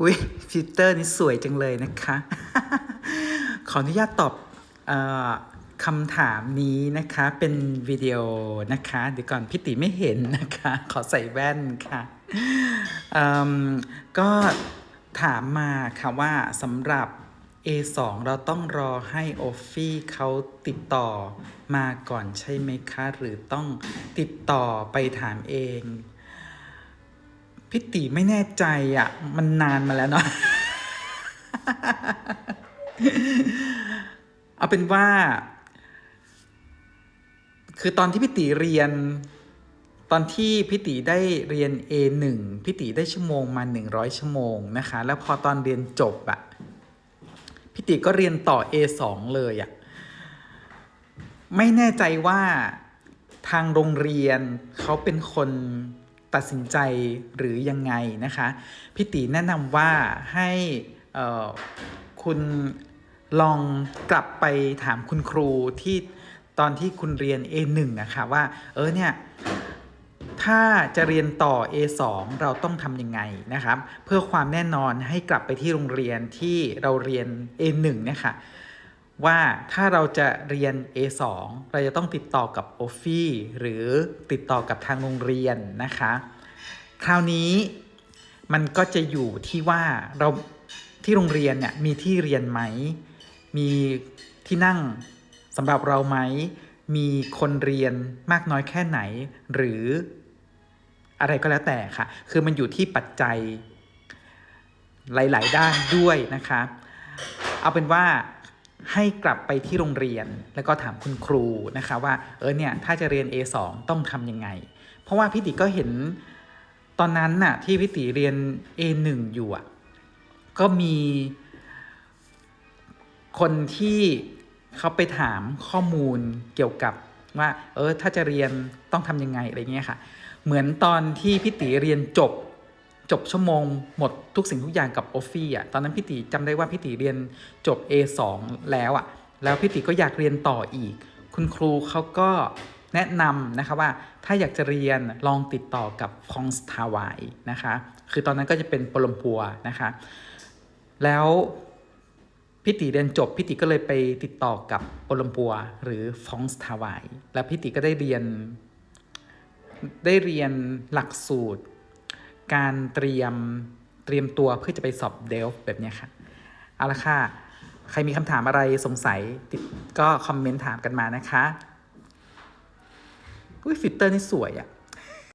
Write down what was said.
อุ้ยฟิลเตอร์นี่สวยจังเลยนะคะ ขออนุญาตตอบอคำถามนี้นะคะเป็นวิดีโอนะคะเดี๋ยวก่อนพี่ติไม่เห็นนะคะ ขอใส่แว่นค่ะก็ถามมาค่ะว่าสำหรับ A2 เราต้องรอให้โอฟฟี่เขาติดต่อมาก่อนใช่ไหมคะ หรือต้องติดต่อไปถามเอง พี่ติไม่แน่ใจอะ มันนานมาแล้วเนาะเอาเป็นว่า คือตอนที่พี่ติเรียน ตอนที่พี่ติได้เรียน A1 พี่ติได้ชั่วโมงมา 100 ชั่วโมงนะคะ แล้วพอตอนเรียนจบอะพี่ติก็เรียนต่อ A2 เลยอะไม่แน่ใจว่าทางโรงเรียนเขาเป็นคน ตัดสินใจหรือยังไงนะคะพี่ติแนะนำว่าให้คุณลองกลับไปถามคุณครูที่ตอนที่คุณเรียน A1 อะค่ะว่า เออเนี่ยถ้าจะเรียนต่อ A2 เราต้องทำยังไงนะครับ เพื่อความแน่นอนให้กลับไปที่โรงเรียนที่เราเรียน A1 นี่ยค่ะ ว่าถ้าเราจะเรียน A2 เราจะต้องติดต่อกับ o f f i หรือติดต่อกับทางโรงเรียนนะคะ คราวนี้มันก็จะอยู่ที่ว่าเราที่โรงเรียนเนี่ยมีที่เรียนไหม มีที่นั่งสำหรับเราไหม มีคนเรียนมากน้อยแค่ไหน หรืออะไรก็แล้วแต่ค่ะ คือมันอยู่ที่ปัจจัยหลาย ๆ ด้านด้วยนะคะ เอาเป็นว่า ให้กลับไปที่โรงเรียนแล้วก็ถามคุณครูนะคะว่าเออเนี่ยถ้าจะเรียน A2 ต้องทำยังไง เพราะว่าพี่ติก็เห็นตอนนั้นน่ะที่พี่ติเรียน A1 อยู่อะก็มีคนที่เขาไปถามข้อมูลเกี่ยวกับว่าเออถ้าจะเรียนต้องทำยังไงอะไรเงี้ยค่ะ เหมือนตอนที่พี่ติเรียนจบ จบชั่วโมงหมดทุกสิ่งทุกอย่างกับโอฟฟี่อะตอนนั้นพี่ติจำได้ว่าพี่ติเรียนจบ A2 แล้วอะแล้วพี่ติก็อยากเรียนต่ออีก คุณครูเขาก็แนะนำนะคะว่าถ้าอยากจะเรียนลองติดต่อกับคองสทาวายนะคะ คือตอนนั้นก็จะเป็นโปลมปัวนะคะ แล้วพี่ติเรียนจบพี่ติก็เลยไปติดต่อกับโปลมปัวหรือฟองสทาวายแล้วพี่ติก็ได้เรียนได้เรียนหลักสูตร การเตรียมเตรียมตัวเพื่อจะไปสอบเดลฟ์แบบนี้ค่ะเอาละค่ะ ใครมีคำถามอะไรสงสัยติดก็คอมเมนต์ถามกันมานะคะ อุ้ยฟิลเตอร์นี่สวยอะ